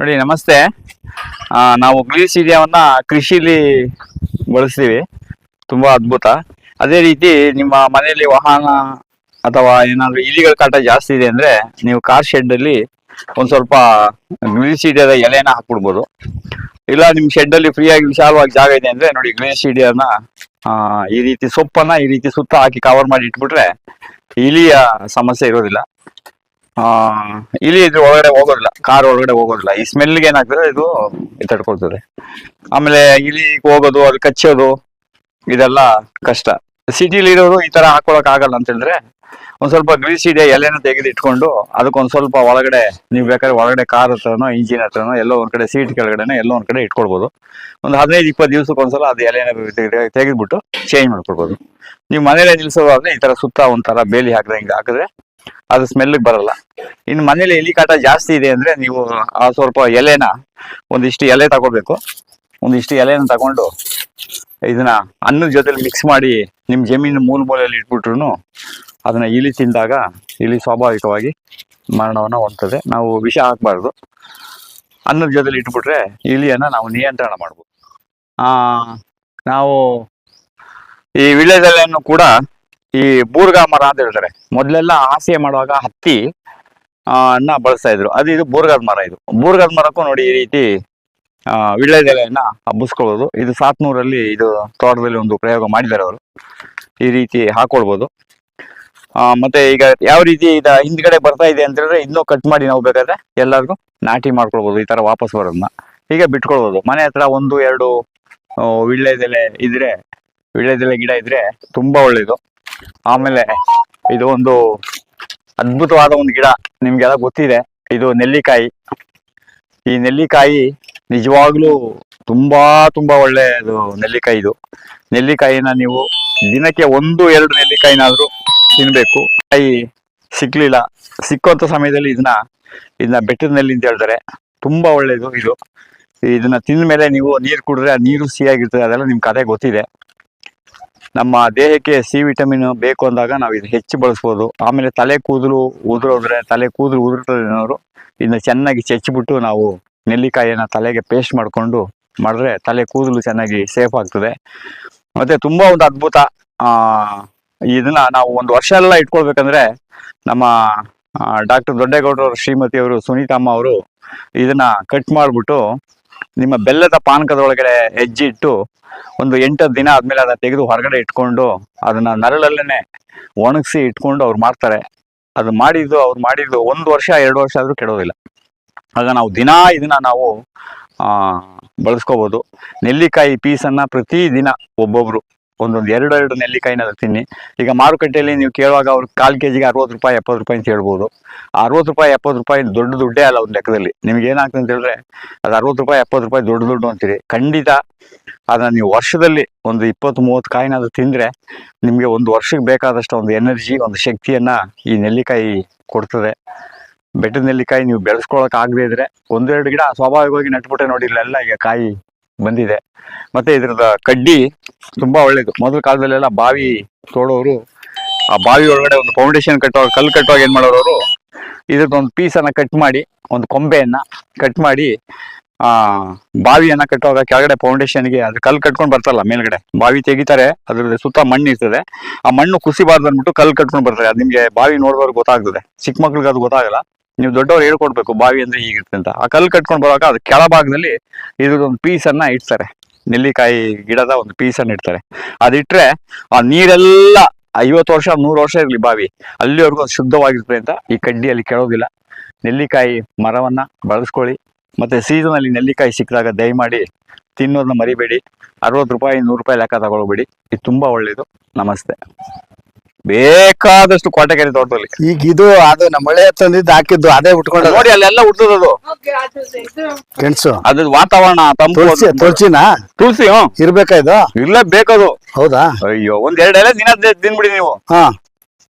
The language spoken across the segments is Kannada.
ನೋಡಿ, ನಮಸ್ತೆ. ನಾವು ನಾವು ಸೀಡಿಯವನ್ನ ಕೃಷಿಲಿ ಬಳಸ್ತೀವಿ. ತುಂಬಾ ಅದ್ಭುತ. ಅದೇ ರೀತಿ ನಿಮ್ಮ ಮನೆಯಲ್ಲಿ ವಾಹನ ಅಥವಾ ಏನಾದ್ರು ಇಲಿಗಳ ಕಾಟ ಜಾಸ್ತಿ ಇದೆ ಅಂದ್ರೆ ನೀವು ಕಾರ್ ಶೆಡ್ ಅಲ್ಲಿ ಒಂದ್ ಸ್ವಲ್ಪ ಗ್ಲೀಸಿಡಿಯಾದ ಎಲೆನ ಹಾಕ್ಬಿಡ್ಬೋದು. ಇಲ್ಲ, ನಿಮ್ ಶೆಡ್ ಅಲ್ಲಿ ಫ್ರೀ ಆಗಿ ವಿಶಾಲವಾಗಿ ಜಾಗ ಇದೆ ಅಂದ್ರೆ ನೋಡಿ ಗ್ಲೀಸಿಡಿಯಾನ ಆ, ಈ ರೀತಿ ಸೊಪ್ಪನ್ನ ಈ ರೀತಿ ಸುತ್ತ ಹಾಕಿ ಕವರ್ ಮಾಡಿ ಇಟ್ಬಿಟ್ರೆ ಇಲಿಯ ಸಮಸ್ಯೆ ಇರೋದಿಲ್ಲ. ಆ ಇಲಿ ಇದ್ರ ಒಳಗಡೆ ಹೋಗೋದಿಲ್ಲ. ಕಾರ್ ಒಳಗಡೆ ಹೋಗೋದಿಲ್ಲ. ಈ ಸ್ಮೆಲ್ಗೆ ಏನಾಗ್ತದೆ ಇದು? ತಡ್ಕೊಳ್ತದೆ ಆಮೇಲೆ ಇಲ್ಲಿ ಹೋಗೋದು ಅಲ್ಲಿ ಕಚ್ಚೋದು ಇದೆಲ್ಲ ಕಷ್ಟ. ಸಿಟಿಲಿ ಇರೋರು ಈ ತರ ಹಾಕೊಳಕ್ ಆಗಲ್ಲ ಅಂತ ಹೇಳಿದ್ರೆ ಒಂದ್ ಸ್ವಲ್ಪ ಇದೆ ಎಲೆನ ತೆಗೆದು ಇಟ್ಕೊಂಡು ಅದಕ್ಕೊಂದ್ ಸ್ವಲ್ಪ ಒಳಗಡೆ ನೀವು ಬೇಕಾದ್ರೆ ಒಳಗಡೆ ಕಾರ್ ಹತ್ರನೋ ಇಂಜಿನ್ ಹತ್ರನೋ ಎಲ್ಲೋ ಒಂದ್ ಕಡೆ ಸೀಟ್ ಕೆಳಗಡೆನೋ ಎಲ್ಲೋ ಒಂದ್ ಕಡೆ ಇಟ್ಕೊಳ್ಬಹುದು ಒಂದ್ ಹದಿನೈದು ಇಪ್ಪತ್ತು ದಿವಸಕ್ಕೆ ಒಂದ್ಸಲ ಅದು ಎಲೆನ ತೆಗ್ದು- ತೆಗೆದ್ಬಿಟ್ಟು ಚೇಂಜ್ ಮಾಡ್ಕೊಳ್ಬೋದು. ನೀವು ಮನೇಲೆ ನಿಲ್ಸೋದಾದ್ರೆ ಈ ತರ ಸುತ್ತ ಒಂಥರ ಬೇಲಿ ಹಾಕಿದಂಗೆ ಹಾಕಿದ್ರೆ ಅದು ಸ್ಮೆಲ್ಗೆ ಬರಲ್ಲ. ಇನ್ನು ಮನೇಲಿ ಎಲಿ ಕಾಟ ಜಾಸ್ತಿ ಇದೆ ಅಂದ್ರೆ ನೀವು, ಆ ಸ್ವಲ್ಪ ಎಲೆನ ಒಂದಿಷ್ಟು ಎಲೆ ತಗೋಬೇಕು. ಒಂದಿಷ್ಟು ಎಲೆನ ತಗೊಂಡು ಇದನ್ನ ಅನ್ನದ ಜೊತೆಲಿ ಮಿಕ್ಸ್ ಮಾಡಿ ನಿಮ್ ಜಮೀನು ಮೂಲ ಮೂಲೆಯಲ್ಲಿ ಇಟ್ಬಿಟ್ರು ಅದನ್ನ ಇಲಿ ತಿಂದಾಗ ಇಲಿ ಸ್ವಾಭಾವಿಕವಾಗಿ ಮರಣವನ್ನು ಹೊಂದ್ತದೆ. ನಾವು ವಿಷ ಹಾಕ್ಬಾರ್ದು. ಅನ್ನದ ಜೊತೆಲಿ ಇಟ್ಬಿಟ್ರೆ ಇಲಿಯನ್ನ ನಾವು ನಿಯಂತ್ರಣ ಮಾಡ್ಬೋದು. ಆ, ನಾವು ಈ ವಿಳ್ಯದೆಲೆಯನ್ನು ಕೂಡ ಈ ಬೂರ್ಗ ಮರ ಅಂತ ಹೇಳ್ತಾರೆ. ಮೊದಲೆಲ್ಲ ಹಾಸಿಗೆ ಮಾಡುವಾಗ ಹತ್ತಿ ಅನ್ನ ಬಳಸ್ತಾ ಇದ್ರು. ಅದು ಇದು ಬೂರ್ಗದ ಮರ ಇದು. ಬೂರ್ಗದ ಮರಕ್ಕೂ ನೋಡಿ ಈ ರೀತಿ ಆ, ವಿಳ್ಯದೆಲೆಯನ್ನ ಹಬ್ಬಿಸ್ಕೊಳ್ಬೋದು. ಇದು ಸಾತ್ನೂರಲ್ಲಿ ಇದು ತೋಟದಲ್ಲಿ ಒಂದು ಪ್ರಯೋಗ ಮಾಡಿದ್ದಾರೆ ಅವರು. ಈ ರೀತಿ ಹಾಕೊಳ್ಬೋದು. ಮತ್ತೆ ಈಗ ಯಾವ ರೀತಿ ಇದ ಹಿಂದ್ಗಡೆ ಬರ್ತಾ ಇದೆ ಅಂತ ಹೇಳಿದ್ರೆ ಇನ್ನೂ ಕಟ್ ಮಾಡಿ ನಾವು ಬೇಕಾದ್ರೆ ಎಲ್ಲರಿಗೂ ನಾಟಿ ಮಾಡ್ಕೊಳ್ಬೋದು ಈ ತರ ವಾಪಸ್ ಬರೋದನ್ನ. ಹೀಗೆ ಬಿಟ್ಕೊಳ್ಬೋದು. ಮನೆ ಹತ್ರ ಒಂದು ಎರಡು ವಿಳ್ಳೆದೆಲೆ ಇದ್ರೆ ವಿಳ್ಳೆದೆಲೆ ಗಿಡ ಇದ್ರೆ ತುಂಬಾ ಒಳ್ಳೇದು. ಆಮೇಲೆ ಇದು ಒಂದು ಅದ್ಭುತವಾದ ಒಂದು ಗಿಡ. ನಿಮ್ಗೆಲ್ಲ ಗೊತ್ತಿದೆ, ಇದು ನೆಲ್ಲಿಕಾಯಿ. ಈ ನೆಲ್ಲಿಕಾಯಿ ನಿಜವಾಗ್ಲೂ ತುಂಬಾ ತುಂಬಾ ಒಳ್ಳೆಯದು ನೆಲ್ಲಿಕಾಯಿ ಇದು. ನೆಲ್ಲಿಕಾಯಿನ ನೀವು ದಿನಕ್ಕೆ ಒಂದು, ಎರಡು ನೆಲ್ಲಿಕಾಯಿನಾದ್ರೂ ತಿನ್ಬೇಕು. ಕಾಯಿ ಸಿಕ್ಲಿಲ್ಲ ಸಿಕ್ಕುವಂತ ಸಮಯದಲ್ಲಿ ಇದನ್ನ ಇದನ್ನ ಬೆಟ್ಟದ ನೆಲ್ಲಿ ಅಂತ ಹೇಳ್ತಾರೆ. ತುಂಬಾ ಒಳ್ಳೇದು ಇದು. ಇದನ್ನ ತಿಂದ ಮೇಲೆ ನೀವು ನೀರು ಕುಡಿದ್ರೆ ನೀರು ಸಿಹಿಯಾಗಿರ್ತದೆ, ಅದೆಲ್ಲ ನಿಮ್ ಕತೆ ಗೊತ್ತಿದೆ. ನಮ್ಮ ದೇಹಕ್ಕೆ ಸಿ ವಿಟಮಿನ್ ಬೇಕು ಅಂದಾಗ ನಾವು ಇದು ಹೆಚ್ಚು ಬಳಸ್ಬೋದು. ಆಮೇಲೆ ತಲೆ ಕೂದಲು ಉದುರೋದ್ರೆ ತಲೆ ಕೂದಲು ಉದುರ್ತದೆ ಅನ್ನೋರು ಇದನ್ನ ಚೆನ್ನಾಗಿ ಚೆಚ್ಚಿಬಿಟ್ಟು ನಾವು ನೆಲ್ಲಿಕಾಯಿಯನ್ನು ತಲೆಗೆ ಪೇಸ್ಟ್ ಮಾಡಿಕೊಂಡು ಮಾಡಿದ್ರೆ ತಲೆ ಕೂದಲು ಚೆನ್ನಾಗಿ ಸೇಫ್ ಆಗ್ತದೆ. ಮತ್ತೆ ತುಂಬಾ ಒಂದು ಅದ್ಭುತ ಇದನ್ನ ನಾವು ಒಂದು ವರ್ಷ ಎಲ್ಲ ಇಟ್ಕೊಳ್ಬೇಕಂದ್ರೆ ನಮ್ಮ ಡಾಕ್ಟರ್ ದೊಡ್ಡೇಗೌಡರ ಶ್ರೀಮತಿ ಅವರು ಸುನೀತಮ್ಮ ಅವರು ಇದನ್ನ ಕಟ್ ಮಾಡ್ಬಿಟ್ಟು ನಿಮ್ಮ ಬೆಲ್ಲದ ಪಾನಕದ ಒಳಗಡೆ ಹೆಜ್ಜಿಟ್ಟು ಒಂದು ಎಂಟು ದಿನ ಆದ್ಮೇಲೆ ಅದನ್ನ ತೆಗೆದು ಹೊರಗಡೆ ಇಟ್ಕೊಂಡು ಅದನ್ನ ನರಳಲ್ಲೇನೆ ಒಣಗಿಸಿ ಇಟ್ಕೊಂಡು ಅವ್ರು ಮಾಡ್ತಾರೆ ಅದು ಮಾಡಿದ್ದು ಅವ್ರು ಮಾಡಿದ್ದು ಒಂದು ವರ್ಷ, ಎರಡು ವರ್ಷ ಆದ್ರೂ ಕೆಡೋದಿಲ್ಲ. ಆಗ ನಾವು ದಿನಾ ಇದನ್ನ ನಾವು, ಆ ಬಳಸ್ಕೋಬಹುದು ನೆಲ್ಲಿಕಾಯಿ ಪೀಸನ್ನ ಪ್ರತಿ ದಿನ ಒಬ್ಬೊಬ್ರು ಒಂದೊಂದು ಎರಡು ಎರಡು ನೆಲ್ಲಿಕಾಯಿನ ತಿನ್ನಿ. ಈಗ ಮಾರುಕಟ್ಟೆಯಲ್ಲಿ ನೀವು ಕೇಳುವಾಗ ಅವ್ರು ಕಾಲ್ ಕೆಜಿಗೆ ಅರವತ್ತು ರೂಪಾಯಿ, ಎಪ್ಪತ್ತು ರೂಪಾಯಿ ಅಂತ ಹೇಳ್ಬೋದು. ಅರವತ್ತು ರೂಪಾಯಿ, ಎಪ್ಪತ್ತು ರೂಪಾಯಿ ದೊಡ್ಡ ದುಡ್ಡೇ ಅಲ್ಲ ಒಂದು ಲೆಕ್ಕದಲ್ಲಿ. ನಿಮ್ಗೆ ಏನಾಗ್ತದೆ ಅಂತ ಹೇಳಿದ್ರೆ ಅದು ಅರವತ್ತು ರೂಪಾಯಿ, ಎಪ್ಪತ್ತು ರೂಪಾಯಿ ದೊಡ್ಡ ದುಡ್ಡು ಅಂತೀರಿ. ಖಂಡಿತ ಅದನ್ನ ನೀವು ವರ್ಷದಲ್ಲಿ ಒಂದು ಇಪ್ಪತ್ತು, ಮೂವತ್ತು ಕಾಯಿನಾದ್ರು ತಿಂದ್ರೆ ನಿಮಗೆ ಒಂದು ವರ್ಷಕ್ಕೆ ಬೇಕಾದಷ್ಟು ಒಂದು ಎನರ್ಜಿ, ಒಂದು ಶಕ್ತಿಯನ್ನ ಈ ನೆಲ್ಲಿಕಾಯಿ ಕೊಡ್ತದೆ. ಬೆಟ್ಟದ ನೆಲ್ಲಿಕಾಯಿ ನೀವು ಬೆಳೆಸ್ಕೊಳಕ್ ಆಗದೆ ಇದ್ರೆ ಒಂದೆರಡು ಗಿಡ, ಸ್ವಾಭಾವಿಕವಾಗಿ ನಟ್ಬಿಟ್ಟೆ ನೋಡಿ ಇಲ್ಲೆಲ್ಲ ಈಗ ಕಾಯಿ. ಬಂದಿದೆ. ಮತ್ತೆ ಇದ್ರದ ಕಡ್ಡಿ ತುಂಬಾ ಒಳ್ಳೇದು. ಮೊದಲ ಕಾಲದಲ್ಲೆಲ್ಲ ಬಾವಿ ತೋಡೋರು, ಆ ಬಾವಿ ಒಳಗಡೆ ಒಂದು ಫೌಂಡೇಶನ್ ಕಟ್ಟುವಾಗ ಕಲ್ಲು ಕಟ್ಟುವಾಗ ಏನ್ ಮಾಡೋರು ಅವರು ಇದ್ರದ್ದು ಒಂದು ಪೀಸನ್ನ ಕಟ್ ಮಾಡಿ, ಒಂದು ಕೊಂಬೆಯನ್ನ ಕಟ್ ಮಾಡಿ, ಆ ಬಾವಿಯನ್ನ ಕಟ್ಟುವಾಗ ಕೆಳಗಡೆ ಫೌಂಡೇಶನ್ಗೆ ಅದ್ರ ಕಲ್ಲು ಕಟ್ಕೊಂಡು ಬರ್ತಲ್ಲ ಮೇಲ್ಗಡೆ, ಬಾವಿ ತೆಗಿತಾರೆ ಅದ್ರ ಸುತ್ತ ಮಣ್ಣು ಇರ್ತದೆ. ಆ ಮಣ್ಣು ಕುಸಿಬಾರ್ದು ಅಂದ್ಬಿಟ್ಟು ಕಲ್ಲು ಕಟ್ಕೊಂಡು ಬರ್ತಾರೆ. ಅದು ನಿಮ್ಗೆ ಬಾವಿ ನೋಡಿದವ್ರಿಗೆ ಗೊತ್ತಾಗ್ತದೆ. ಚಿಕ್ಕ ಮಕ್ಳಿಗೆ ಅದು ಗೊತ್ತಾಗಲ್ಲ. ನೀವು ದೊಡ್ಡವ್ರು ಹೇಳ್ಕೊಡ್ಬೇಕು, ಬಾವಿ ಅಂದ್ರೆ ಹೀಗಿರುತ್ತೆ ಅಂತ. ಆ ಕಲ್ಲು ಕಟ್ಕೊಂಡು ಬರುವಾಗ ಅದು ಕೆಳಭಾಗದಲ್ಲಿ ಇದ್ರದ್ದೊಂದು ಪೀಸನ್ನ ಇಡ್ತಾರೆ. ನೆಲ್ಲಿಕಾಯಿ ಗಿಡದ ಒಂದು ಪೀಸನ್ನ ಇಡ್ತಾರೆ. ಅದಿಟ್ರೆ ಆ ನೀರೆಲ್ಲ ಐವತ್ತು ವರ್ಷ, ನೂರು ವರ್ಷ ಇರಲಿ ಬಾವಿ. ಅಲ್ಲಿವರೆಗೂ ಅದು ಶುದ್ಧವಾಗಿರ್ತದೆ ಅಂತ ಈ ಕಡ್ಡಿಯಲ್ಲಿ ಕೆಳೋದಿಲ್ಲ. ನೆಲ್ಲಿಕಾಯಿ ಮರವನ್ನ ಬಳಸ್ಕೊಳ್ಳಿ. ಮತ್ತೆ ಸೀಸನ್ ಅಲ್ಲಿ ನೆಲ್ಲಿಕಾಯಿ ಸಿಕ್ಕಿದಾಗ ದಯಮಾಡಿ ತಿನ್ನೋದನ್ನ ಮರಿಬೇಡಿ. ಅರವತ್ತು ರೂಪಾಯಿ, ನೂರು ರೂಪಾಯಿ ಲೆಕ್ಕ ತಗೊಳ್ಬೇಡಿ. ಇದು ತುಂಬಾ ಒಳ್ಳೇದು. ನಮಸ್ತೆ. ಬೇಕಾದಷ್ಟು ಕೋಟೆಕೆರೆ ತೋಟದಲ್ಲಿ. ಈಗ ಇದು ಅದು ನಮ್ಮ ಮಳೆ ತಂದಿದ್ದು ಹಾಕಿದ್ದು ಅದೇ ಉಟ್ಕೊಂಡು ನೋಡಿ ಅಲ್ಲೆಲ್ಲ ಹುಟ್ಟದದು ಗೆಣಸು ಅದ್ರ ವಾತಾವರಣ ತಂಪು ತುಳಸಿ ತುಳಸಿನಾ? ತುಳಸಿ ಹ್ಮ್. ಇರ್ಬೇಕಾ ಇದು? ಇರ್ಲೇ ಬೇಕದು. ಹೌದಾ? ಅಯ್ಯೋ ಒಂದ್ ಎರಡು ಎಲೆ ದಿನ ತಿನ್ಬಿಡಿ ನೀವು. ಹಾ.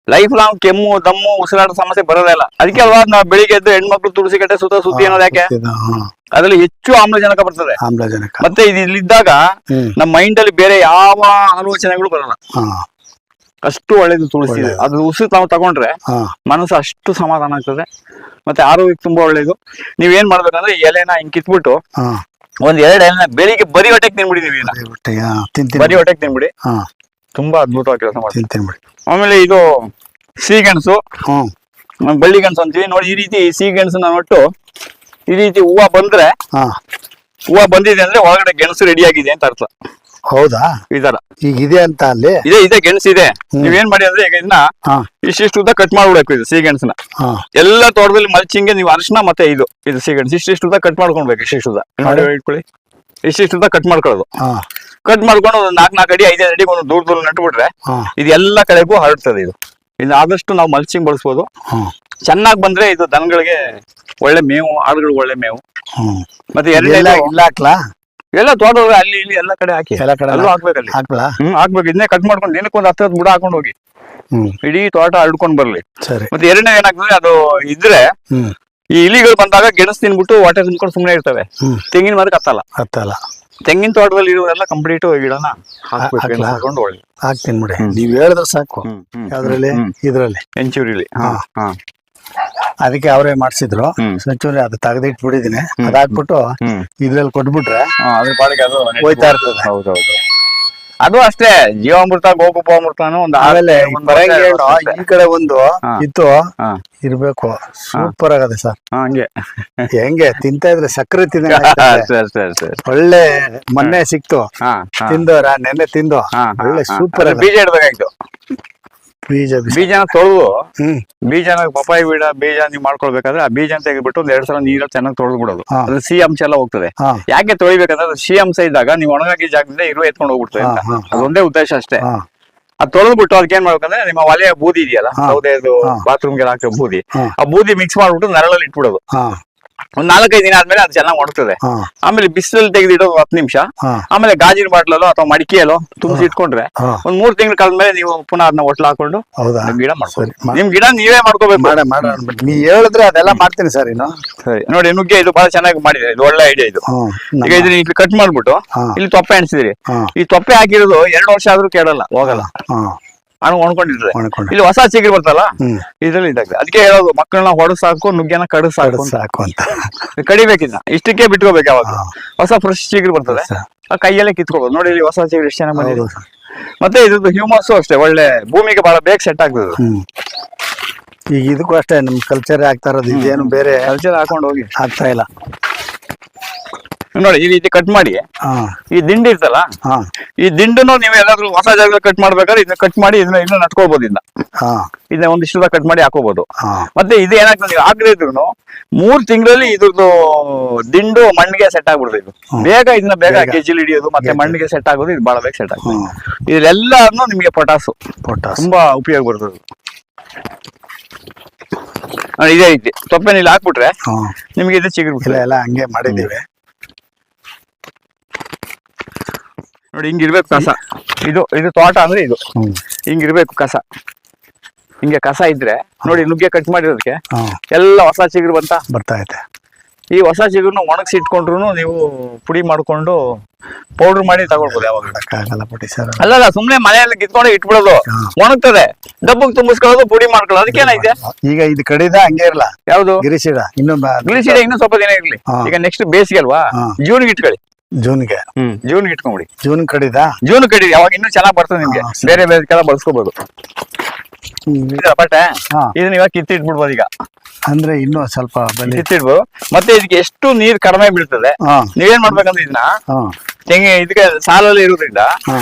ಲೈಫ್ ಲಾಂಗ್ ಕೆಮ್ಮು ದಮ್ಮು ಉಸಿರಾಟ ಸಮಸ್ಯೆ ಬರೋದಿಲ್ಲ ಇಲ್ಲ. ಅದಕ್ಕೆ ಅಲ್ವಾ ನಾವು ಬೆಳಿಗ್ಗೆ ಎದ್ದು ಹೆಣ್ಮಕ್ಳು ತುಳಸಿ ಕಟ್ಟೆ ಸುತ್ತ ಸುದ್ದಿ ಅನ್ನೋದು ಯಾಕೆ? ಇದು, ಹಾ, ಅದ್ರಲ್ಲಿ ಹೆಚ್ಚು ಆಮ್ಲಜನಕ ಬರ್ತದೆ. ಆಮ್ಲಜನಕ. ಮತ್ತೆ ಇದು ಇಲ್ಲಿದ್ದಾಗ ಹ್ಮ್. ನಮ್ಮ ಮೈಂಡ್ ಅಲ್ಲಿ ಬೇರೆ ಯಾವ ಆಲೋಚನೆಗಳು ಬರಲ್ಲ. ಹಾ. ಅಷ್ಟು ಒಳ್ಳೇದು ತುಳಸಿ. ಅದು ಉಸಿರು ತಾವು ತಗೊಂಡ್ರೆ ಹಾ. ಮನಸ್ಸು ಅಷ್ಟು ಸಮಾಧಾನ ಆಗ್ತದೆ. ಮತ್ತೆ ಆರೋಗ್ಯಕ್ಕೆ ತುಂಬಾ ಒಳ್ಳೇದು. ನೀವೇನ್ ಮಾಡ್ಬೇಕಂದ್ರೆ ಈ ಎಲೆನ ಹಿಂಗ್ ಕಿತ್ಬಿಟ್ಟು ಹಾ. ಒಂದ್ ಎರಡು ಎಲೆನ ಬೆಳಿಗ್ಗೆ ಬರಿ ಹೊಟ್ಟೆಗೆ ತಿನ್ಬಿಡಿ ನೀವು ಇದನ್ನ. ಹೊಟ್ಟೆಗೆ, ಹಾ, ತಿಂತೀನಿ ಬರೀ ಹೊಟ್ಟೆಗೆ ತಿನ್ಬಿಡಿ. ಹಾ. ತುಂಬಾ ಅದ್ಭುತವಾಗಿ ಕೆಲಸ ಮಾಡ್ತೀವಿ ತಿಂತೀನಿ ಬಿಡಿ ಆಮೇಲೆ ಇದು ಸಿಹಿಗೆಣಸು ಹ್ಮ್. ಬಳ್ಳಿ ಗೆಣಸು ಅಂತೀವಿ. ನೋಡಿ ಈ ರೀತಿ ಸಿಹಿಗೆಣಸನ್ನ ಒಟ್ಟು ಈ ರೀತಿ ಹೂವ ಬಂದ್ರೆ ಹಾ. ಹೂವ ಬಂದಿದೆ ಅಂದ್ರೆ ಒಳಗಡೆ ಗೆಣಸು ರೆಡಿ ಆಗಿದೆ ಅಂತ ಅರ್ಥ. ಹೌದಾ? ಇದರ. ಈಗ ಇದೆ ಅಂತ ಅಲ್ಲಿ? ಇದೆ ಇದೆ ಗೆಣಸು ಇದೆ. ನೀವೇನ್ ಮಾಡಿ ಅಂದ್ರೆ ಈಗ ಇದನ್ನ ಹಾ. ಇಷ್ಟಿಷ್ಟು ಉದ್ದ ಕಟ್ ಮಾಡ್ಬಿಡಬೇಕು ಇದು ಸಿಹಿಗೆಣಸನ್ನ ಹಾ. ಎಲ್ಲ ತೋಟದಲ್ಲಿ ಮಲ್ಚಿಂಗೆ ನೀವು ಅರಿಶಿನ ಮತ್ತೆ ಇದು ಇದು ಸಿಹಿಗೆಣಸು ಇಷ್ಟಿಷ್ಟು ಉದ್ದ ಕಟ್ ಮಾಡ್ಕೊಳ್ಬೇಕು ಇಷ್ಟಿಷ್ಟು ಉದ್ದ. ನೋಡಿ ಇಟ್ಕೊಳ್ಳಿ? ಇಷ್ಟಿಷ್ಟು ಉದ್ದ ಕಟ್ ಮಾಡ್ಕೊಳ್ಳೋದು. ಹಾ. ಕಟ್ ಮಾಡ್ಕೊಂಡು ಒಂದು ನಾಲ್ಕು ನಾಲ್ಕು ಅಡಿ ಐದೈದು ಅಡಿ ಒಂದು ದೂರ ದೂರ ನೆಟ್ಬಿಟ್ರೆ ಹಾ. ಇದು ಎಲ್ಲ ಕಡೆಗೂ ಹರಡ್ತದೆ ಇದು. ಇದು ಆದಷ್ಟು ನಾವು ಮಲ್ಚಿಂಗ್ ಬಳಸ್ಬೋದು. ಹಾ. ಚೆನ್ನಾಗಿ ಬಂದ್ರೆ ಇದು ದನಗಳಿಗೆ ಒಳ್ಳೆ ಮೇವು ಆಡುಗಳಿಗೆ ಒಳ್ಳೆ ಮೇವು. ಹ್ಮ್. ಮತ್ತೆ ಎಲ್ಲ ಎರಡನೇ ಇಲ್ಲ ಹಾಕ್ಲಾ ಎಲ್ಲ ತೋಟದ ಅಲ್ಲಿ ಇಲ್ಲಿ ಎಲ್ಲ ಕಡೆ ಹಾಕಿ. ಎಲ್ಲ ಕಡೆ ಅಲ್ಲೂ ಹಾಕ್ಬೇಕಲ್ಲಿ. ಹಾಕ್ಲಾ ಹ್ಮ್ ಹಾಕ್ಬೇಕು. ಇದನ್ನೇ ಕಟ್ ಮಾಡ್ಕೊಂಡು ಒಂದ್ ಹತ್ತು ಹತ್ತು ಬುಡ ಹಾಕೊಂಡು ಹೋಗಿ. ಹ್ಮ್. ಇಡೀ ತೋಟ ಅಳ್ಕೊಂಡ್ ಬರ್ಲಿ. ಸರಿ. ಮತ್ತೆ ಎರಡನೇ ಏನಾಗ್ತದೆ ಅದು ಇದ್ರೆ ಹ್ಮ್. ಈ ಇಲಿಗಳು ಬಂದಾಗ ಗೆಣಸ್ ತಿನ್ಬಿಟ್ಟು ವಾಟರ್ ತಿನ್ಕೊಂಡು ಸುಮ್ಮನೆ ಇರ್ತವೆ. ಹ್ಮ್. ತೆಂಗಿನ ಮರಕ್ಕೆ ಹತ್ತಲ್ಲ. ಹತ್ತಲ್ಲ. ತೆಂಗಿನ ತೋಟದಲ್ಲಿ ಇರುವುದೆಲ್ಲ ಕಂಪ್ಲೀಟ್ ಗಿಡನ ಹಾಕ್ಬೇಕು ಹಾಕ್ಲಾ? ಗೆಣಸು ಹಾಕೊಂಡು ಒಳ್ಳೆ ಹಾಕ್ತೀನಿ ಬಿಡಿ. ನೀವ್ ಹೇಳಿದ್ರೆ ಸಾಕು. ಹ್ಮ್ ಹ್ಮ್. ಯಾವ್ದ್ರಲ್ಲಿ? ಹ್ಮ್. ಇದ್ರಲ್ಲಿ. ಎಂಚೂರಿಲಿ ಹಾ. ಹಾ. ಅದಕ್ಕೆ ಅವರೇ ಮಾಡಿಸಿದ್ರು. ಸಚಿವರೇ ಅದು ತೆಗೆದಿಟ್ಬಿಟ್ಟಿದೀನಿ ಅದಾಕ್ಬಿಟ್ಟು ಇದ್ರಲ್ಲಿ ಕೊಟ್ಬಿಟ್ರೆ ಅದ್ರ ಪಾಡಿಗೆ ಅದು ಹೋಯ್ತಾ ಇರ್ತದೆ. ಹೌದೌದು ಅದು ಅಷ್ಟೇ ಜೀವಾಮೃತ ಗೋಕುಪಾಮೃತನು ಒಂದು ಆಮೇಲೆ ಈ ಕಡೆ ಒಂದು ಇತ್ತು. ಇರ್ಬೇಕು. ಸೂಪರ್ ಆಗದೆ ಸರ್. ಹಂಗೆ. ಹೆಂಗೆ? ತಿಂತಾ ಇದ್ರೆ ಸಕ್ಕರೆ ತಿಂದ ಒಳ್ಳೆ ಮೊನ್ನೆ ಸಿಕ್ತು. ಹಾ ನೆನ್ನೆ ತಿಂದು. ಒಳ್ಳೆ ಸೂಪರ್ ಬೀಜ ಇಡ್ಬೇಕಾಯ್ತು. ಬೀಜ ಬೀಜ ಬೀಜನ ತೊಳೆದು ಹ್ಮ್ ಬೀಜನ ಪಪ್ಪಾಯಿ ಬೀಡ ಬೀಜ ನೀವು ಮಾಡ್ಕೊಳ್ಬೇಕಾದ್ರೆ ಆ ಬೀಜ ತೆಗೆದ್ಬಿಟ್ಟು ಒಂದ್ ಎರಡ್ ಸಲ ನೀರಲ್ಲಿ ಚೆನ್ನಾಗಿ ತೊಳೆದು ಬಿಡೋದು ಹಾ. ಸಿ ಅಂಶ ಎಲ್ಲ ಹೋಗ್ತದೆ ಹಾ ಯಾಕೆ ತೊಳಿಬೇಕಂದ್ರೆ ಅದು ಸಿಹಿ ಅಂಶ ಇದ್ದಾಗ ನೀವು ಒಣಗಾಗಿ ಜಾಗದಿಂದ ಇರುವ ಎತ್ಕೊಂಡು ಹೋಗ್ಬಿಡ್ತದೆ ಅಂತ ಹಾ, ಹಾ, ಹಾ. ಅದೊಂದೇ ಉದ್ದೇಶ ಅಷ್ಟೇ ಅದ್ ಅದು ತೊಳೆದ್ಬಿಟ್ಟು ಅದಕ್ಕೆ ಏನ್ ಮಾಡ್ಬೇಕಂದ್ರೆ ನಿಮ್ಮ ಒಲೆಯ ಬೂದಿ ಇದೆಯಲ್ಲ ಹಾ. ಸೌದೆದು ಹಾ. ಬಾತ್ರೂಮ್ಗೆ ಹಾಕೋ ಬೂದಿ ಹಾ. ಆ ಬೂದಿ ಮಿಕ್ಸ್ ಮಾಡ್ಬಿಟ್ಟು ನರಳಲ್ಲಿ ಇಟ್ಬಿಡೋದು ಹಾ ಒಂದ್ ನಾಲ್ಕೈದು ದಿನ ಆದ್ಮೇಲೆ ಅದು ಚೆನ್ನಾಗಿ ಒಣಗ್ತದೆ. ಹಾ. ಆಮೇಲೆ ಬಿಸಿಲಲ್ಲಿ ತೆಗೆದಿಡೋದು ಹತ್ತು ನಿಮಿಷ. ಹಾ. ಆಮೇಲೆ ಗಾಜಿನ ಬಾಟ್ಲಲ್ಲೋ ಅಥವಾ ಮಡಿಕೆಯಲ್ಲೋ ತುಂಬಿಸಿ ಇಟ್ಕೊಂಡ್ರೆ ಹಾ. ಒಂದ್ ಮೂರ್ ತಿಂಗಳ ಕಳೆದ್ಮೇಲೆ ನೀವು ಪುನಃ ಅದನ್ನ ಒಟ್ಲ ಹಾಕೊಂಡು ಹೌದಾ? ನಿಮ್ ಗಿಡ ಮಾಡ್ಕೊಳ್ಳಿ ಸರಿ. ಮಾ- ನಿಮ್ ಗಿಡ ನೀವೇ ಮಾಡ್ಕೋಬೇಕು. ಮಾಡ ಮಾಡ ಅನ್ಬಿಟ್ಟು. ನೀ ಹೇಳಿದ್ರೆ ಅದೆಲ್ಲ ಮಾಡ್ತೀನಿ ಸರ್ ಇನ್ನು. ಸರಿ. ನೋಡಿ ನುಗ್ಗೆ ಇದು ಬಹಳ ಚೆನ್ನಾಗಿ ಮಾಡಿದೆ. ಇದು ಒಳ್ಳೆ ಐಡಿಯಾ ಇದು. ಹ್ಮ್ ಈಗ ಇದನ್ನ ಇಲ್ಲಿ ಕಟ್ ಮಾಡ್ಬಿಟ್ಟು ಹಾ. ಇಲ್ಲಿ ತೊಪ್ಪೆ ಎಣಿಸಿದ್ರಿ. ಹಾ. ಈ ತೊಪ್ಪೆ ಹಾಕಿರೋದು ಎರಡು ವರ್ಷ ಆದ್ರೂ ಕೇಳಲ್ಲ ಹೋಗಲ್ಲ. ಒಣ್ಕೊಂಡಿರ್ತದೆ ಒಣಕೊಂಡು ಇಲ್ಲಿ ಹೊಸ ಚಿಗುರು ಬರ್ತಲ್ಲ? ಇದ್ರಲ್ಲಿ ಇದಾಗ್ತದೆ ಅದಕ್ಕೆ ಹೇಳೋದು ಮಕ್ಕಳನ್ನ ಹೊಡ ಸಾಕು ನುಗ್ಗೆನ ಕಡು ಸಾಕು ಸಾಕು ಅಂತ. ಕಡಿಬೇಕಿನ್ನ. ಇಷ್ಟಕ್ಕೆ ಬಿಟ್ಕೋಬೇಕು ಯಾವಾಗ. ಹೊಸ ಫ್ರೆಶ್ ಚಿಗುರು ಬರ್ತದೆ. ಕೈಯಲ್ಲೇ ಕಿತ್ಕೋಬಹುದು ನೋಡಿ ಇಲ್ಲಿ ಹೊಸ ಚಿಗುರು ಎಷ್ಟು ಚೆನ್ನಾಗಿ ಬಂದಿದೆ. ಮತ್ತೆ ಇದ್ರದ್ದು ಹ್ಯೂಮಸ್ ಅಷ್ಟೇ. ಒಳ್ಳೆ ಭೂಮಿಗೆ ಬಹಳ ಬೇಗ ಸೆಟ್ ಆಗ್ತದೆ. ಈಗ ಇದಕ್ಕೂ ಅಷ್ಟೇ ನಮ್ ಕಲ್ಚರ್ ಆಗ್ತಾ ಇರೋದು ಇದೇನು ಬೇರೆ ಕಲ್ಚರ್ ಹಾಕೊಂಡು ಹೋಗಿ. ಆಗ್ತಾ ಇಲ್ಲ. ನೋಡಿ ಈ ರೀತಿ ಕಟ್ ಮಾಡಿ. ಹಾ. ಈ ದಿಂಡು ಇರ್ತಲ್ಲ ಹಾ. ಈ ದಿಂಡನ್ನು ನೀವು ಎಲ್ಲಾದ್ರೂ ಹೊಸ ಜಾಗದಲ್ಲಿ ಕಟ್ ಮಾಡ್ಬೇಕಾದ್ರೆ ಇದನ್ನ ಕಟ್ ಮಾಡಿ ಇದನ್ನ ಇನ್ನೂ ನಟ್ಕೋಬಹುದು ಇದನ್ನ. ಹಾ. ಇದನ್ನ ಒಂದಿಷ್ಟು ಕಟ್ ಮಾಡಿ ಹಾಕೋಬಹುದು ಹಾ. ಮತ್ತೆ ಇದು ಏನಾಗ್ತದೆ ನೀವು ಇದ್ರು ಮೂರ್ ತಿಂಗಳಲ್ಲಿ ಇದ್ರದ್ದು ದಿಂಡು ಮಣ್ಣಿಗೆ ಸೆಟ್ ಆಗ್ಬಿಡುದು ಇದು. ಬೇಗ ಇದನ್ನ ಬೇಗ. ಕೆಜಿಲ್ ಹಿಡಿಯೋದು ಮತ್ತೆ ಮಣ್ಣಿಗೆ ಸೆಟ್ ಆಗೋದು ಇದು ಬಹಳ ಬೇಗ ಸೆಟ್ ಆಗ್ತದೆ. ಹ್ಮ್ ನಿಮ್ಗೆ ಪೊಟಾಸು ಪೊಟಾಸ್ ತುಂಬಾ ಉಪಯೋಗ ಬರ್ತದೆ. ಇದೇ ಐತಿ ಇಲ್ಲಿ ಹಾಕ್ಬಿಟ್ರೆ ನಿಮ್ಗೆ ಇದು ಚಿಗುರು ಇಲ್ಲ ಎಲ್ಲ ಹಂಗೆ ಮಾಡಿದೀವಿ ನೋಡಿ ಹಿಂಗಿರ್ಬೇಕು ಕಸ. ಇದು ಇದು ತೋಟ ಅಂದ್ರೆ ಇದು. ಹಿಂಗಿರ್ಬೇಕು ಕಸ. ಹಿಂಗೆ ಕಸ ಇದ್ರೆ ನೋಡಿ ನುಗ್ಗೆ ಕಟ್ ಮಾಡಿರೋದಕ್ಕೆ ಎಲ್ಲ ಹೊಸ ಚಿಗುರು ಬಂತ? ಬರ್ತಾ ಐತೆ. ಈ ಹೊಸ ಚಿಗುರ್ನ ಒಣಗಿಸಿ ಇಟ್ಕೊಂಡ್ರು ನೀವು ಪುಡಿ ಮಾಡ್ಕೊಂಡು ಪೌಡರ್ ಮಾಡಿ ತಗೊಳ್ಬೋದು ಯಾವಾಗ. ಅಲ್ಲಲ್ಲ ಸುಮ್ನೆ ಮನೆಯಲ್ಲಿ ಕಿತ್ಕೊಂಡು ಇಟ್ಬಿಡೋದು. ಒಣಗ್ತದೆ. ಡಬ್ಬಕ್ ತುಂಬಿಸ್ಕೊಳ್ಳೋದು ಪುಡಿ ಮಾಡ್ಕೊಳ್ಳೋದು. ಅದಕ್ಕೇನೈತೆ ಈಗ ಇದು ಕಡಿದ ಹಂಗೆ ಇರಲ್ಲ ಯಾವ್ದು? ಗಿರಿಸಿಡ ಇನ್ನು ಗಿರಿಸಿಡ ಇನ್ನೂ ಸ್ವಲ್ಪ ದಿನ ಇರ್ಲಿ. ಈಗ ನೆಕ್ಸ್ಟ್ ಬೇಸಿಗೆ ಅಲ್ವಾ. ಜೂನ್ಗೆ ಇಟ್ಕೊಳ್ಳಿ. ಜೂನ್ಗೆ. ಜೂನ್ ಇಟ್ಕೊಂಡ್ಬಿಡಿ ಜೂನ್ ಕಡಿದ? ಜೂನ್ ಕಡಿ ಅವಾಗ ಇನ್ನೂ ಚೆನ್ನಾಗಿ ಬರ್ತದೆ ನಿಮ್ಗೆ. ಬೇರೆ ಬೇರೆ ಕೆಲ ಬಳಸ್ಕೋಬಹುದು ಬಟ್ಟೆ ಇದನ್ನ ಇವಾಗ ಕಿತ್ತಿಟ್ಬಿಡ್ಬೋದು ಈಗ. ಅಂದ್ರೆ ಇನ್ನೂ ಸ್ವಲ್ಪ ಕಿತ್ತಿಡ್ಬೋದು ಮತ್ತೆ ಇದಕ್ಕೆ ಎಷ್ಟು ನೀರ್ ಕಡಿಮೆ ಬೀಳ್ತದೆ? ನೀವೇನ್ ಮಾಡ್ಬೇಕಂದ್ರೆ ಇದನ್ನ ಹಾ. ತೆಂಗಿ ಇದಕ್ಕೆ ಸಾಲಲ್ಲಿ ಇರುವುದ್ರಿಂದ ಹಾ.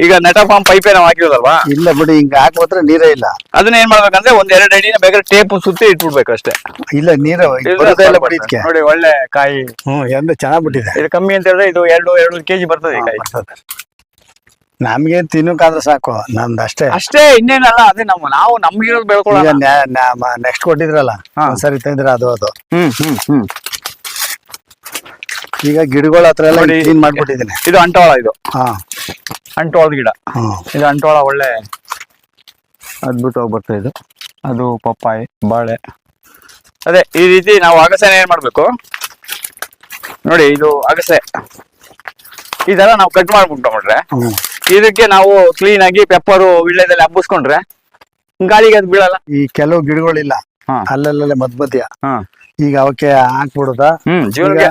ಈಗ ನೆಟಫಾರ್ಮ್ ಪೈಪೇ ನಾವು ಹಾಕಿರೋದಲ್ವಾ? ಇಲ್ಲ ಬಿಡಿ ಹಿಂಗ ಹಾಕೋತ್ರ ನೀರೇ ಇಲ್ಲ. ಅದನ್ನ ಏನ್ ಮಾಡ್ಬೇಕಂದ್ರೆ ಒಂದ್ ಎರಡು ಅಡಿನ ಬೇಕಾದ್ರೆ ಟೇಪ್ ಸುತ್ತಿ ಇಟ್ಬಿಡ್ಬೇಕು ಅಷ್ಟೇ. ಇಲ್ಲ ನೀರ ಇಲ್ದ್ರೆ ಬರೋದೇ ಇಲ್ಲ ಬಿಡಿ ಬರ್ತದೆ. ನೋಡಿ ಒಳ್ಳೆ ಕಾಯಿ. ಹ್ಮ್ ಎಂದ ಚೆನ್ನಾಗ್ ಬಿಟ್ಟಿದೆ. ಇದು ಕಮ್ಮಿ ಅಂತ ಹೇಳಿದ್ರೆ ಇದು ಎರಡು ಎರಡು ಕೆಜಿ ಬರ್ತದೆ ಈ ಕಾಯಿ. ನಮ್ಗೆ ತಿನ್ನೋಕಾದ್ರೆ ಸಾಕು ನಮ್ದು ಅಷ್ಟೇ. ಅಷ್ಟೇ ಇನ್ನೇನಲ್ಲ ಅದೇ ನಮ್ಮ ನಾವು ನಮ್ಗಿರೋದು ಬೆಳ್ಕೊಳ್ಳೋಣ. ನೆಕ್ಸ್ಟ್ ಕೊಟ್ಟಿದ್ರಲ್ಲ ಹಾ. ಒಂದ್ಸರಿ ತಂದ್ರ ಅದು ಅದು. ಹ್ಮ್ ಹ್ಮ್ ಹ್ಮ್. ಈಗ ಗಿಡಗಳ ಹತ್ರ ಎಲ್ಲ ನೋಡಿ. ಕ್ಲೀನ್ ಮಾಡ್ಬಿಟ್ಟಿದ್ದೀನಿ. ಇದು ಅಂಟೋಳ ಇದು. ಹಾ. ಅಂಟೋಳದ ಗಿಡ. ಹಾ. ಇದು ಅಂಟೋಳ ಒಳ್ಳೆ ಅದ್ಭುತವಾಗಿ ಬರ್ತಾ ಇದು. ಅದು ಪಪ್ಪಾಯಿ ಬಾಳೆ. ಅದೇ ಈ ರೀತಿ ನಾವು ಅಗಸೆನ ಏನ್ ಮಾಡ್ಬೇಕು? ನೋಡಿ ಇದು ಅಗಸೆ. ಈ ತರ ನಾವು ಕಟ್ ಮಾಡ್ಬಿಟ್ಟು ನೋಡ್ರೆ ಹ್ಮ್. ಇದಕ್ಕೆ ನಾವು ಕ್ಲೀನ್ ಆಗಿ ಪೆಪ್ಪರು ವಿಳ್ಳೆದಲ್ಲಿ ಹಬ್ಬಿಸ್ಕೊಂಡ್ರೆ ಗಾಳಿಗೆ ಅದು ಬೀಳಲ್ಲ. ಈ ಕೆಲವು ಗಿಡಗಳಿಲ್ಲ. ಹಾ. ಅಲ್ಲಲ್ಲೇ ಮಧ್ಯ ಮಧ್ಯ. ಹಾ. ಈಗ ಅವಕ್ಕೆ ಹಾಕ್ಬಿಡುದ? ಹ್ಮ್ ಜೀವನಕ್ಕೆ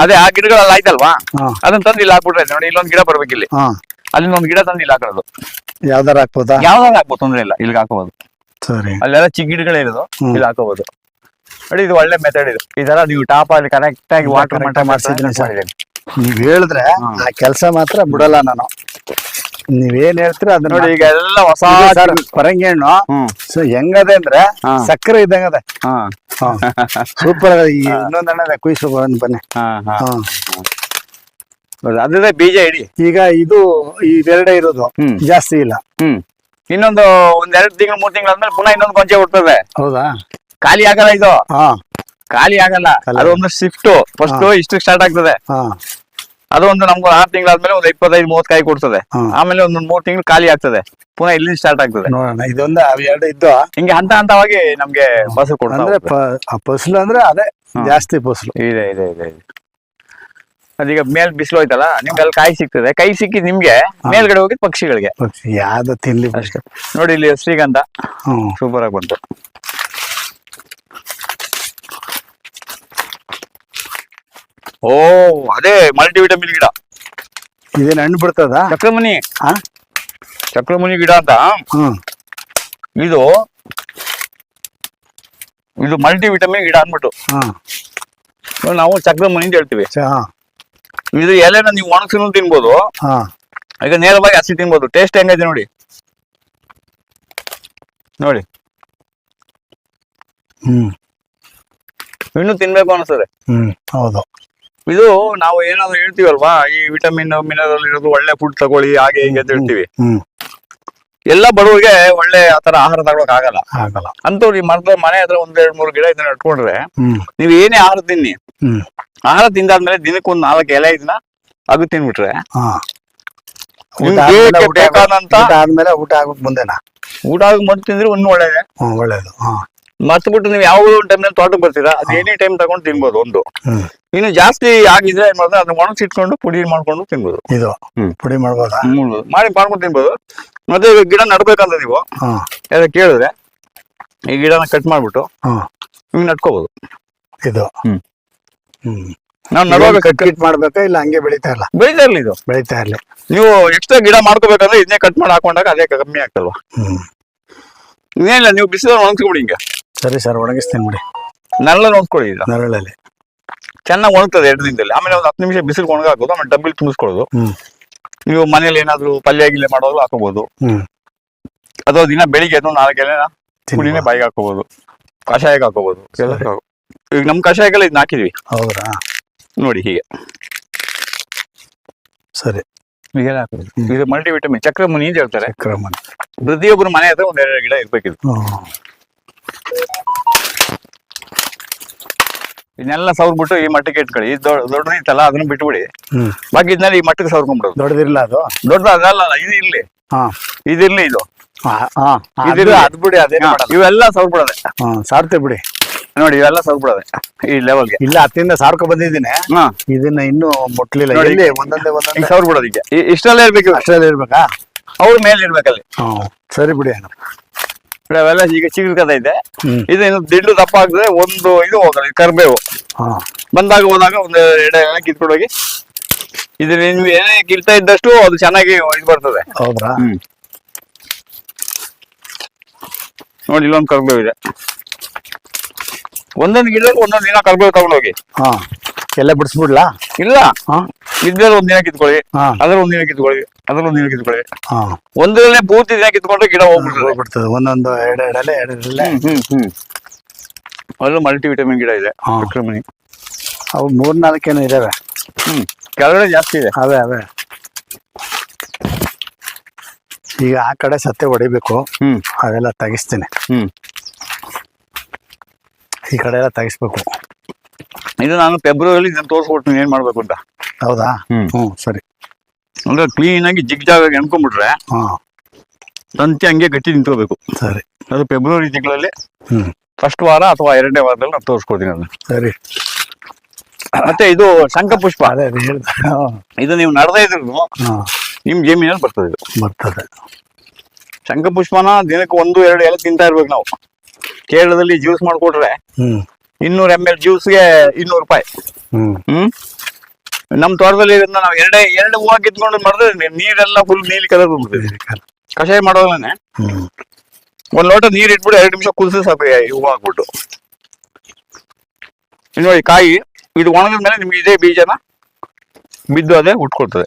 ಅದೇ ಆ ಗಿಡಗಳೆಲ್ಲ ಆಯ್ತಲ್ವಾ? ಹಾ. ಅದನ್ನ ತಂದು ಇಲ್ಲಿ ಹಾಕ್ಬಿಟ್ರೆ ನೋಡಿ ಇಲ್ಲೊಂದ್ ಗಿಡ ಬರ್ಬೇಕು ಇಲ್ಲಿ. ಹಾ. ಅಲ್ಲಿಂದ ಒಂದ್ ಗಿಡ ತಂದು ಇಲ್ಲಿ ಹಾಕೋದು. ಯಾವ್ದಾರ ಹಾಕ್ಬೋದಾ? ಯಾವ್ದಾರ ಹಾಕ್ಬೋದು ತೊಂದ್ರೆ ಇಲ್ಲ ಇಲ್ಲಿ ಹಾಕೋಬಹುದು ಸರಿ. ಅಲ್ಲೆಲ್ಲ ಚಿಕ್ಕ ಗಿಡಗಳೇ ಇರೋದು ಹ್ಮ್. ಇಲ್ಲಿ ಹಾಕೋಬಹುದು ನೋಡಿ ಇದು ಒಳ್ಳೆ ಮೆಥಡ್ ಇದು. ಈ ತರ ನೀವು ಟಾಪ್ ಅಲ್ಲಿ ಕರೆಕ್ಟ್ ಆಗಿ ವಾಟರ್ correct ಆಗಿ ಮಾಡ್ಸಿದ್ದೀನಿ. ನೀವ್ ಹೇಳಿದ್ರೆ ಹಾ. ಆ ಕೆಲಸ ಮಾತ್ರ ಬಿಡಲ್ಲ ನಾನು. ನೀವೇನ್ ಹೇಳ್ತೀರಾ ಅದನ್ನ ನೋಡಿ ಈಗ ಎಲ್ಲ ಹೊಸ ಪರಂಗಿ ಹಣ್ಣು ಸೊ ಹೆಂಗದೆ ಅಂದ್ರೆ. ಸಕ್ಕರೆ ಇದ್ದಂಗದೆ ಹಾ. ಸೂಪರ್ ಈ ಇನ್ನೊಂದ್ ಅಣ್ಣದ ಕುಯ್ಸು ಬನ್ನಿ. ಅದೇ ಬೀಜ ಇಡಿ. ಈಗ ಇದು ಇವೆರಡೇ ಇರೋದು. ಜಾಸ್ತಿ ಇಲ್ಲ. ಹ್ಮ್. ಇನ್ನೊಂದು ಒಂದ್ ಎರಡು ತಿಂಗಳು ಮೂರ್ ತಿಂಗಳು ಆದ್ಮೇಲೆ ಪುನಃ ಇನ್ನೊಂದು ಗೊಂಚೆ ಹುಡ್ತದೆ ಹೌದಾ? ಖಾಲಿ ಆಗಲ್ಲ ಇದು. ಹಾ. ಖಾಲಿ ಆಗಲ್ಲ. ಅದೊಂದು ಅದು ಒಂದು ಶಿಫ್ಟ್ ಫಸ್ಟ್ ಇಷ್ಟು ಸ್ಟಾರ್ಟ್ ಆಗ್ತದೆ. ಹಾ. ಅದು ಒಂದು ನಮ್ಗೆ ತಿಂಗಳ ತಿಂಗಳಾದ್ಮೇಲೆ ಒಂದು ಇಪ್ಪತ್ತೈದು ಮೂವತ್ತು ಕಾಯಿ ಕೊಡ್ತದೆ. ಆಮೇಲೆ ಒಂದು ಮೂರ್ ತಿಂಗಳು ಖಾಲಿ ಆಗ್ತದೆ. ಪುನಃ ಇಲ್ಲಿ ಸ್ಟಾರ್ಟ್ ಆಗ್ತದೆ. ನೋಡೋಣ ಇದೊಂದು ಅವೆರಡು ಇದ್ದು ಹಿಂಗೆ ಹಂತ ಹಂತವಾಗಿ ನಮ್ಗೆ ಬಸ್ ಕೊಡ್ತಾರೆ ಅಂದ್ರೆ ಹೋಗ್ತದೆ. ಪ- ಆ ಫಸಲು ಅಂದ್ರೆ ಅದೇ. ಜಾಸ್ತಿ ಫಸಲು ಇದೆ ಇದೆ ಇದೆ ಇದೆ. ಅದೀಗ ಮೇಲ್ ಬಿಸಿಲು ಹೋಯ್ತಲ್ಲ ನಿಮ್ಗೆ ಅಲ್ಲಿ ಕಾಯಿ ಸಿಗ್ತದೆ. ಕೈ ಸಿಕ್ಕಿ ನಿಮ್ಗೆ ಮೇಲ್ಗಡೆ ಹೋಗಿ ಪಕ್ಷಿಗಳಿಗೆ. ಪಕ್ಷಿ ಯಾವ್ದು ತಿನ್ಲಿ ಅಷ್ಟೇ. ನೋಡಿ ಇಲ್ಲಿ ಶ್ರೀಗಂಧ. ಹ್ಮ್. ಸೂಪರ್ ಆಗಿ ಬಂತು. ಓ ಅದೇ ಮಲ್ಟಿವಿಟಮಿನ್ ಗಿಡ. ಇದೇನ್ ಹಣ್ಣು ಬಿಡ್ತದ ಚಕ್ರಮುನಿ. ಹಾ ಚಕ್ರಮುನಿ ಗಿಡ ಅಂತ? ಹ್ಮ್. ಇದು ಇದು ಮಲ್ಟಿವಿಟಮಿನ್ ಗಿಡ ಅಂದ್ಬಿಟ್ಟು. ಹಾ. ಇವಾಗ ನಾವು ಚಕ್ರಮುನಿ ಅಂತ ಹೇಳ್ತೀವಿ. ಚ- ಹಾ. ಇದು ಎಲೆನ ನೀವು ಒಣಗಿಸಿನೂ ತಿನ್ಬೋದು. ಹಾ. ಈಗ ನೇರವಾಗಿ ಹಸಿ ತಿನ್ಬೋದು. ಟೇಸ್ಟ್ ಹೆಂಗೈತೆ ನೋಡಿ. ನೋಡಿ. ಹ್ಮ್. ಇನ್ನು ತಿನ್ಬೇಕು ಅನಿಸ್ತದೆ. ಹ್ಮ್ ಹೌದು. ಇದು ನಾವು ಏನಾದ್ರು ಹೇಳ್ತೀವಲ್ವಾ? ಈ ವಿಟಮಿನ್ ಮಿನರಲ್ ಇರೋದು ಒಳ್ಳೆ ಫುಡ್ ತಗೊಳ್ಳಿ ಹಾಗೆ ಹೀಗೆ ಅಂತ ಹೇಳ್ತೀವಿ. ಎಲ್ಲ ಬಡವರಿಗೆ ಒಳ್ಳೆ ಆತರ ಆಹಾರ ತಗೊಳಕ್ ಆಗಲ್ಲ. ಆಗಲ್ಲ. ಅಂತೂ ಈ ಮರದ ಮನೆ ಹತ್ರ ಒಂದ್ ಎರಡ್ ಮೂರು ಗಿಡ ಇದನ್ನ ಇಟ್ಕೊಂಡ್ರೆ ನೀವು ಏನೇ ಆಹಾರ ತಿನ್ನಿ. ಹ್ಮ್. ಆಹಾರ ತಿಂದಾದ್ಮೇಲೆ ದಿನಕ್ಕೆ ಒಂದ್ ನಾಲ್ಕು ಎಲೆ ಇದನ್ನ ಅಗು ತಿನ್ಬಿಟ್ರೆ. ಬೇಕಾದಂತ ಊಟ ಆಗ್ಬೇಕು ಮುಂದೆನಾ ಊಟ ಆಗಿ ಮದ್ದು ತಿಂದ್ರೆ ಇನ್ನೂ ಒಳ್ಳೇದೇ. ಒಳ್ಳೇದು. ಹಾ ಮರ್ತು ಬಿಟ್ಟು ನೀವು ಯಾವ ಟೈಮ್ನಲ್ಲಿ ತೋಟಕ್ಕೆ ಬರ್ತೀರಾ? ಅದು ಎನಿ ಟೈಮ್ ತಗೊಂಡು ತಿನ್ಬೋದು ಒಂದು. ಇನ್ನು ಜಾಸ್ತಿ ಆಗಿದ್ರೆ ಏನ್ ಮಾಡಿದ್ರೆ ಅದನ್ನ ಒಣಗಿಸಿಟ್ಕೊಂಡು ಪುಡಿ ಮಾಡ್ಕೊಂಡು ತಿನ್ಬೋದು. ಇದು. ಪುಡಿ ಮಾಡ್ಬೋದಾ? ಮಾಡ್ಬೋದು. ಮಾಡಿ ಮಾಡ್ಕೊಂಡು ತಿನ್ಬೋದು. ಮತ್ತೆ ಈಗ ಗಿಡ ನಡ್ಬೇಕಂತ ನೀವು. ಹಾ. ಯಾರು ಕೇಳಿದ್ರೆ ಈ ಗಿಡನ ಕಟ್ ಮಾಡ್ಬಿಟ್ಟು ಹಾ. ನಡ್ಕೋಬಹುದು ಇದು. ಹ್ಮ್. ಹ್ಮ್. ನಾವು ನಡುವಾಗ ಕಟ್ ಮಾಡಬೇಕಾ ಮಾಡ್ಬೇಕಾ ಇಲ್ಲ ಹಂಗೆ ಬೆಳಿತಾ ಇಲ್ಲ? ಬೆಳಿತಾ ಇರ್ಲಿ ಇದು. ಬೆಳಿತಾ ಇರ್ಲಿ. ನೀವು ಎಕ್ಸ್ಟ್ರಾ ಗಿಡ ಮಾಡ್ಕೋಬೇಕಂದ್ರೆ ಇದನ್ನೇ ಕಟ್ ಮಾಡಿ ಹಾಕೊಂಡಾಗ ಅದೇ ಕಮ್ಮಿ ಆಗ್ತಲ್ವಾ? ಹ್ಮ್. ಇನ್ನೇನಿಲ್ಲ ನೀವು ಬಿಸಿಲು ಒಣಗಿಸ್ಬಿಡಿ ಹಿಂಗೆ. ಸರಿ ಸರ್ ಒಣಗಿಸ್ತೀನಿ ಬಿಡಿ. ನೆರಳ ನೋಡ್ಕೊಳ್ಳಿ ಈಗ. ನೆರಳಲ್ಲಿ. ಚೆನ್ನಾಗಿ ಒಣಗ್ತದೆ ಎರಡು ದಿನದಲ್ಲಿ. ಆಮೇಲೆ ಒಂದು ಹತ್ತು ನಿಮಿಷ ಬಿಸಿಲು ಒಣಗಾಕೋದು ಆಮೇಲೆ ಡಬ್ಬಿಲ್ ತುಂಬಿಸ್ಕೊಳ್ಳೋದು. ಹ್ಮ್. ನೀವು ಮನೇಲಿ ಏನಾದ್ರು ಪಲ್ಯ ಗಿಲ್ಲೆ ಮಾಡೋದು ಹಾಕೋಬಹುದು ಹ್ಮ್. ಅಥವಾ ದಿನ ಬೆಳಿಗ್ಗೆ ಎದ್ದು ನಾಲ್ಕು ಎಲೆನ ಪುಡಿನೇ. ಬಾಯಿಗೆ ಹಾಕೋಬಹುದು ಕಷಾಯಕ್ಕೆ ಹಾಕೋಬಹುದು ಹಾಕೋ- ಈಗ ನಮ್ ಕಷಾಯಕ್ಕೆಲ್ಲ ಇದನ್ನ ಹಾಕಿದ್ವಿ. ಹೌದಾ? ನೋಡಿ ಹೀಗೆ. ಸರಿ. ಹೀಗೆಲ್ಲ ಹಾಕೋದು. ಇದು ಮಲ್ಟಿವಿಟಮಿನ್ ಚಕ್ರಮುನಿ ಅಂತ ಹೇಳ್ತಾರೆ. ಪ್ರತಿಯೊಬ್ಬರು ಪ್ರತಿಯೊಬ್ಬರ ಮನೆ ಹತ್ರ ಒಂದೆರಡು ಗಿಡ ಇರ್ಬೇಕಿದು ಹ್ಮ್. ಇದನ್ನೆಲ್ಲ ಸವ್ರ್ಬಿಟ್ಟು ಈ ಮಟ್ಟಕ್ಕೆ ಇಟ್ಕೊಳ್ಳಿ. ಇದು ದೊಡ್ಡ ಇತ್ತಲ್ಲ ಅದನ್ನ ಬಿಟ್ಬಿಡಿ. ಬಾಕಿ ಇದನ್ನ ಈ ಮಟ್ಟಕ್ಕೆ ಸವ್ರ್ಕೊಂಡ್ಬಿಡೋದು. ದೊಡ್ಡದಿರಲ್ಲ ಅದು? ದೊಡ್ಡ ಅದಲ್ಲ ಇದು ಇಲ್ಲಿ. ಹಾ. ಇದಿರ್ಲಿ ಇದು. ಇದಿರ್ಲಿ. ಅದು ಬಿಡಿ ಅದೇ ಇವೆಲ್ಲ ಸವ್ರ್ಬಿಡೋದೆ. ಸಾರ್ತೆ ಬಿಡಿ. ನೋಡಿ ಇವೆಲ್ಲ ಸವ್ರ್ಬಿಡೋದೆ ಈ ಲೆವೆಲ್ಗೆ ಇಲ್ಲ ಹತ್ತಿಂದ ಸಾರ್ಕೊ ಬಂದಿದ್ದೀನಿ. ಇದನ್ನ ಇನ್ನೂ ಮುಟ್ಲಿಲ್ಲ. ಇಲ್ಲಿ ಒಂದೊಂದೇ ಒಂದೊಂದೇ. ಸೌರ್ ಬಿಡೋದಿಕ್ಕೆ ಇ- ಇಷ್ಟರಲ್ಲೇ ಇರ್ಬೇಕು ಅಷ್ಟರಲ್ಲಿ ಇರ್ಬೇಕಾ ಅವ್ರ ಮೇಲೆ ಇರ್ಬೇಕಲ್ಲಿ ಹ್ಮ್. ಸರಿ ಬಿಡಿ. ನೋಡಿ, ಅವೆಲ್ಲ ಈಗ ಇದೆ. ಇದು ಇನ್ನು ದಿಡ್ಲು ದಪ್ಪ ಆಗ್ತದೆ ಒಂದು ಇದು ಹೋಗಲ್ಲ ಇದು ಕರ್ಬೇವು. ಬಂದಾಗ ಹೋದಾಗ ಒಂದು ಎಡೆ ಕಿತ್ಕೊಂಡು ಹೋಗಿ ಇದು ನೀವು ಏನೇ ಕಿಲ್ತಾ ಇದ್ದಷ್ಟು ಅದು ಚೆನ್ನಾಗಿ ಇದು ಬರ್ತದೆ. ಹೌದ್ರಾ? ಹ್ಮ್. ನೋಡಿ ಇಲ್ಲೊಂದು ಕರ್ಬೇವು ಇದೆ. ಒಂದೊಂದು ಗಿಡ ಒಂದೊಂದು ದಿನ ಕರ್ಬೇವು ತಗೊಂಡೋಗಿ. ಹಾ. ಎಲ್ಲ ಬಿಡಿಸ್ಬಿಡ್ಲಾ? ಇಲ್ಲ. ಹಾ. ಇದ್ರಲ್ಲಿ ಒಂದ್ ದಿನ ಕಿತ್ಕೊಳ್ಳಿ. ಹಾ. ಅದ್ರ ಒಂದ್ ದಿನ ಕಿತ್ಕೊಳ್ಳಿ. ಅದ್ರ ಒಂದ್ ದಿನ ಕಿತ್ಕೊಳ್ಳಿ. ಹಾ. ಒಂದರಲ್ಲೇ ಪೂರ್ತಿ ದಿನ ಕಿತ್ಕೊಂಡ್ರೆ ಗಿಡ ಹೋಗ್ಬಿಡ್ತದೆ. ಹೋಗ್ಬಿಡ್ತದೆ. ಒಂದೊಂದು ಎರಡು ಎರಡಲ್ಲೇ ಎರಡು ಹ್ಮ್ ಹ್ಮ್ ಹ್ಮ್. ಅಲ್ಲೂ ಮಲ್ಟಿ ವಿಟಮಿನ್ ಗಿಡ ಇದೆ ಹಾ. ಅವು ಮೂರ್ ನಾಲ್ಕೇನು ಇದಾವೆ. ಹ್ಮ್. ಕೆಳಗಡೆ ಜಾಸ್ತಿ ಇದೆ. ಅವೇ ಅವೇ. ಈಗ ಆ ಕಡೆ ಸತ್ತೆ ಹೊಡಿಬೇಕು. ಹ್ಮ್. ಅವೆಲ್ಲ ತೆಗಿಸ್ತೀನಿ. ಹ್ಮ್. ಈ ಕಡೆ ಎಲ್ಲ ತೆಗಿಸ್ಬೇಕು. ಇದು ನಾನು ಫೆಬ್ರವರಿ ಇದನ್ನ ತೋರಿಸ್ಕೊಡ್ತೀನಿ. ಏನ್ ಮಾಡ್ಬೇಕು ಅಂತ? ಹೌದಾ? ಹ್ಮ್. ಸರಿ. ಅಂದ್ರೆ ಕ್ಲೀನ್ ಆಗಿ ಜಿಗ್ ಜಾಗ ಎಣ್ಕೊಂಡ್ಬಿಟ್ರೆ ಹಾ. ತಂತಿ ಹಂಗೆ ಗಟ್ಟಿ ನಿಂತ್ಕೋಬೇಕು. ಸರಿ. ಅದು ಫೆಬ್ರವರಿ ತಿಂಗಳಲ್ಲಿ ಹ್ಮ್ ಫಸ್ಟ್ ವಾರ ಅಥವಾ ಎರಡನೇ ವಾರದಲ್ಲಿ ನಾನು ತೋರಿಸ್ಕೊಡ್ತೀನಿ ಅದನ್ನ. ಸರಿ. ಮತ್ತೆ ಇದು ಶಂಖಪುಷ್ಪ ಅದೇ ಅದೇ ಹೇಳ್ದೆ. ಹಾ. ಇದು ನೀವು ನಡೆದೇ ಇದ್ರು ಹಾ. ನಿಮ್ ಜಮೀನಲ್ಲಿ ಬರ್ತದೆ ಇದು. ಬರ್ತದೆ. ಶಂಖಪುಷ್ಪನ ದಿನಕ್ಕೆ ಒಂದು ಎರಡು ಎಲೆ ತಿಂತಾ ಇರ್ಬೇಕು ನಾವು. ಕೇರಳದಲ್ಲಿ ಜ್ಯೂಸ್ ಮಾಡ್ಕೊಟ್ರೆ ಹ್ಮ್ ಇನ್ನೂರ ಎಂ ಎಲ್ ಜ್ಯೂಸ್ಗೆ ಇನ್ನೂರು ರೂಪಾಯಿ. ಹ್ಮ್ ಹ್ಮ್? ನಮ್ ತೋಟದಲ್ಲಿ ಇದನ್ನ ನಾವು ಎರಡೇ ಎರಡು ಹೂವು ಕಿತ್ಕೊಂಡು ಮಾಡಿದ್ರೆ ನೀರೆಲ್ಲ ಫುಲ್ ನೀಲಿ ಕಲರ್ ಬಂದ್ಬಿಡ್ತದೆ ಕಷಾಯ ಮಾಡೋದನ್ನೇ ಹ್ಮ್. ಒಂದ್ ಲೋಟ ನೀರ್ ಇಟ್ಬಿಟ್ಟು ಎರಡು ನಿಮಿಷ ಕುದಿಸಿ ಸಾಕು ಈ ಹೂವು ಹಾಕ್ಬಿಟ್ಟು ಇನ್ನು ನೋಡಿ ಕಾಯಿ ಇದು ಒಣಗಿದ್ಮೇಲೆ ನಿಮ್ಗೆ ಇದೇ ಬೀಜನ ಬಿದ್ದು ಅದೇ ಉಟ್ಕೊಳ್ತದೆ.